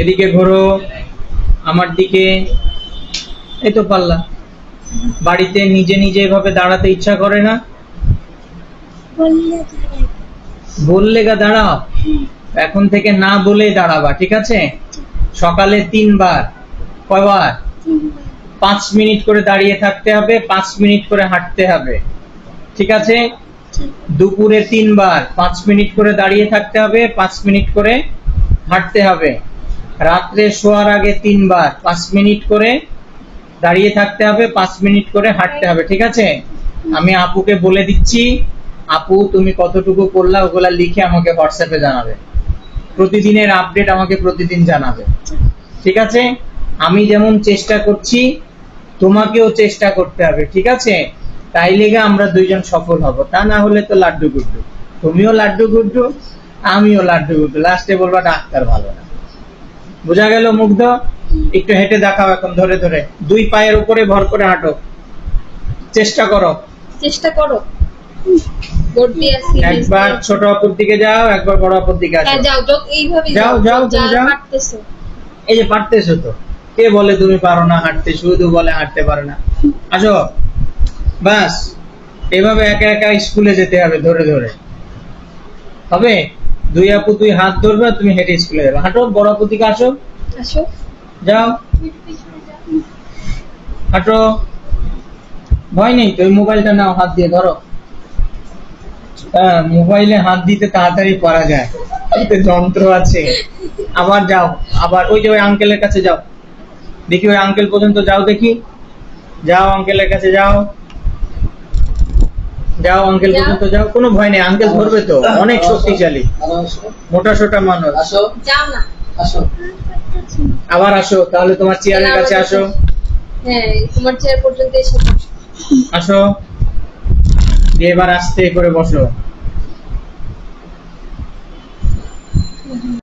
এদিকে ঘোরো, আমার দিকে এই তো পারলা বাড়িতে নিজে নিজে এভাবে দাঁড়াতে ইচ্ছা করে না? বললে গা দাঁড়াও। এখন থেকে না বলেই দাঁড়াবা, ঠিক আছে? সকালে তিনবার, কয়বার? পাঁচ মিনিট করে দাঁড়িয়ে থাকতে হবে, পাঁচ মিনিট করে হাঁটতে হবে। ঠিক আছে? দুপুরে তিনবার, পাঁচ মিনিট করে দাঁড়িয়ে থাকতে হবে, পাঁচ মিনিট করে হাঁটতে হবে। রাত্রে শোয়ার আগে তিনবার, পাঁচ মিনিট করে দাঁড়িয়ে থাকতে হবে, পাঁচ মিনিট করে হাঁটতে হবে, ঠিক আছে? আমি আপুকে বলে দিচ্ছি, আপু তুমি কতটুকু করলা ওগুলা লিখে আমাকে হোয়াটসঅ্যাপে জানাবে। প্রতিদিনের আপডেট আমাকে প্রতিদিন জানাবে, ঠিক আছে? আমি যেমন চেষ্টা করছি, তোমাকেও চেষ্টা করতে হবে, ঠিক আছে? তাই লেগে আমরা দুইজন সফল হব, তা না হলে তো লাড্ডু গুড্ডু। তুমিও লাড্ডু গুড্ডু, আমিও লাড্ডু গুড্ডু। লাস্টে বলবা, ডাক্তার ভালো না। বোঝা গেল মুগ্ধ? একটু হেঁটে দেখাও এখন ধরে ধরে। দুই পায়ের উপরে ভর করে হাঁটো। চেষ্টা করো। চেষ্টা করো। একবার ছোট অপর দিকে যাও একবার বড় অপর দিকে আসো। হ্যাঁ যাও যাও যাও, এই যে পারতেছো তো। কে বলে তুমি পারো না হাঁটতে? শুধু বলে হাঁটতে পারো না। আসো। বাস এভাবে একা একা স্কুলে যেতে হবে ধরে ধরে। হবে? দুই আপু তুই হাত ধরবে আর তুমি হেঁটে স্কুলে যাবে। হাঁটো বড় আপু দিকে আসো। আসো। যাও। হাঁটো। ভয় নেই তো মোবাইলটা নাও হাত দিয়ে ধরো। হ্যাঁ মোবাইলে হাত দিতে তাড়াতাড়ি পারা যায়। এতে যন্ত্র আছে। আবার যাও আবার ওই যে ওই আঙ্কেলের কাছে যাও। দেখি ওই আঙ্কেল পর্যন্ত যাও দেখি। যাও আঙ্কেলের কাছে যাও। যাও আঙ্কেল। পর্যন্ত যাও কোনো ভয় নেই আঙ্কেল ধরবে তো অনেক শক্তিশালী। মোটা সোটা মানুষ। আসো। যাও না। আসো। আবার আসো তাহলে তোমার চেয়ারের কাছে আসো। হ্যাঁ তোমার চেয়ার পর্যন্ত এসে। আসো। দিয়ে এবার আস্তে করে বসো।